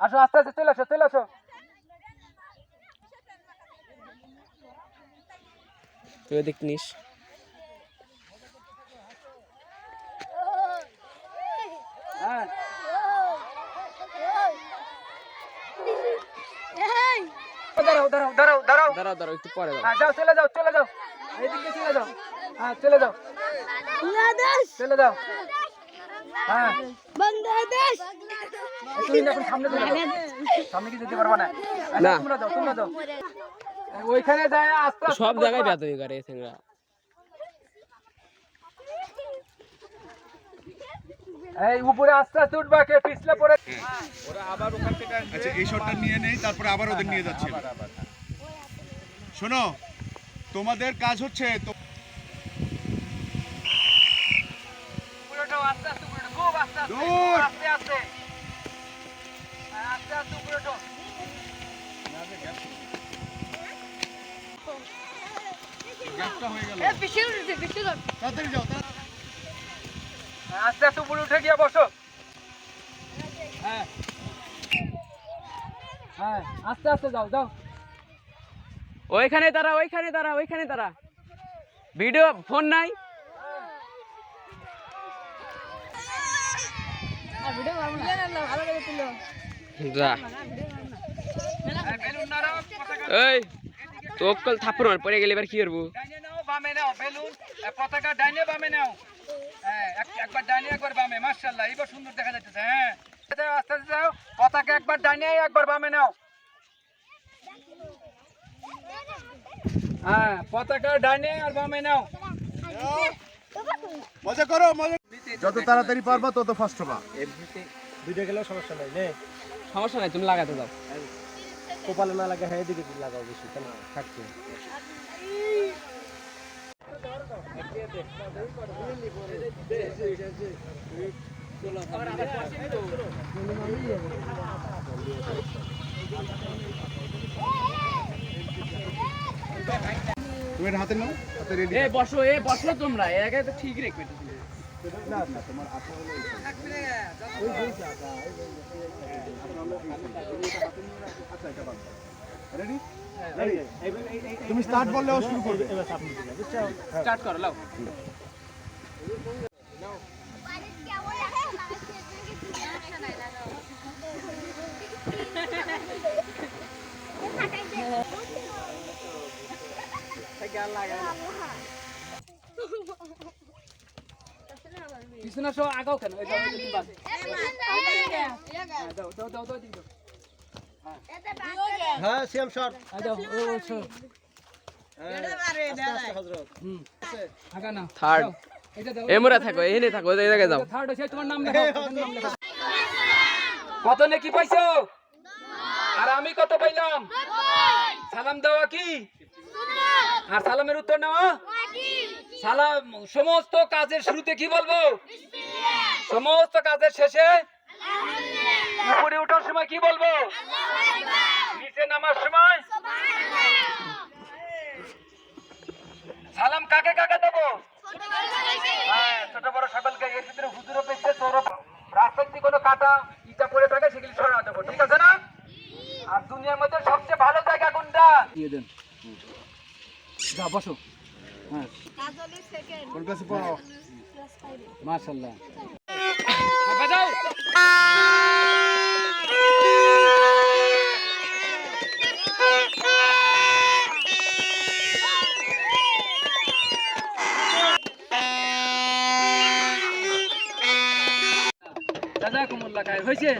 আসো আস্তে আস্তে চলে আসো চলে আসো। তুই দেখ নিস। হ্যাঁ। দাঁড়াও দাঁড়াও দাঁড়াও দাঁড়াও। দাঁড়াও দাঁড়াও একটু পরে দাও হ্যাঁ যাও চলে যাও চলে যাও। এইদিকে চলে যাও। হ্যাঁ চলে যাও। বাংলাদেশ। চলে যাও। হ্যাঁ। বাংলাদেশ। তুমি এখন সামনে সামনে কি যেতে পারবা না? না। তোমরা যাও তোমরা যাও। ওইখানে যায় আস্তে আস্তে সব জায়গায় করে এখানরা এই উপরে আস্তে আস্তে উঠবা কে? পিছলে পড়ে। আচ্ছা এই শটটা নিয়ে নেই তারপরে আবার ওদের নিয়ে যাচ্ছে। শোনো তোমাদের কাজ হচ্ছে তো- আস্তে আস্তে উপরে উঠে গিয়ে বসো। হ্যাঁ। হ্যাঁ আস্তে আস্তে যাও যাও। ওইখানে দাঁড়া ওইখানে দাঁড়া ওইখানে দাঁড়া। ভিডিও ফোন নাই? ভিডিও ভালো করে তুলো। যা। বেলুন নাড়াও, পতাকা এই তো অক্কল থাপ্পড় মার পড়ে গেলে এবার কি করব? নাও বামে নাও বেলুন। পতাকা ডাইনে বামে নাও। হ্যাঁ এক- একবার ডাইনে একবার বামে মার্শাল্লাহ এইবার সুন্দর দেখা যাচ্ছে হ্যাঁ। আস্তে আস্তে যাও। পতাকা একবার ডাইনে একবার বামে নাও। হ্যাঁ পতাকা ডাইনে আর বামে নাও। মজা করো মজা যত তাড়াতাড়ি পারবা তত ফাস্ট হবা। দুইটা গেলেও সমস্যা নাই তুমি লাগাতে দাও। কপালে না তুমি এটা হাতে নাও হাতে রেডি এ বসো এ বসো তোমরা এর আগে তো ঠিক রেখবে রেডি তুমি স্টার্ট বললে ও শুরু করবে। স্টার্ট করো লাও। পিছনে আগাও কেন? দাও দাও দাও দাও হ্যাঁ সিএম শট ও, থাকো এখানে থাকো এই জায়গায় যাও। থার্ড তোমার নাম লেখাও তোমার নাম লেখাও। কত নাকি পাইছো? আর আমি কত পাইলাম? সালাম দেওয়া কি? আর সালামের উত্তর নেওয়া? সালাম সমস্ত কাজের শুরুতে কি বলব? সমস্ত কাজের শেষে উপরে ওঠার সময় কি বলব? নিচে নামার সময় সালাম কাকে কাকে দেবো? হ্যাঁ ছোট বড় সকলকে এর ভিতরে হুজুরও পেয়েছে তোরও রাস্তায় যদি কোনো কাটা ইটা পড়ে থাকে সেগুলি সরা দেবো ঠিক আছে না? আর দুনিয়ার মধ্যে সবচেয়ে ভালো জায়গা কোনটা? দিয়ে দেন। যা বসো। মাশাল্লাহ। দাদা কুমুল্লা খায় হয়েছে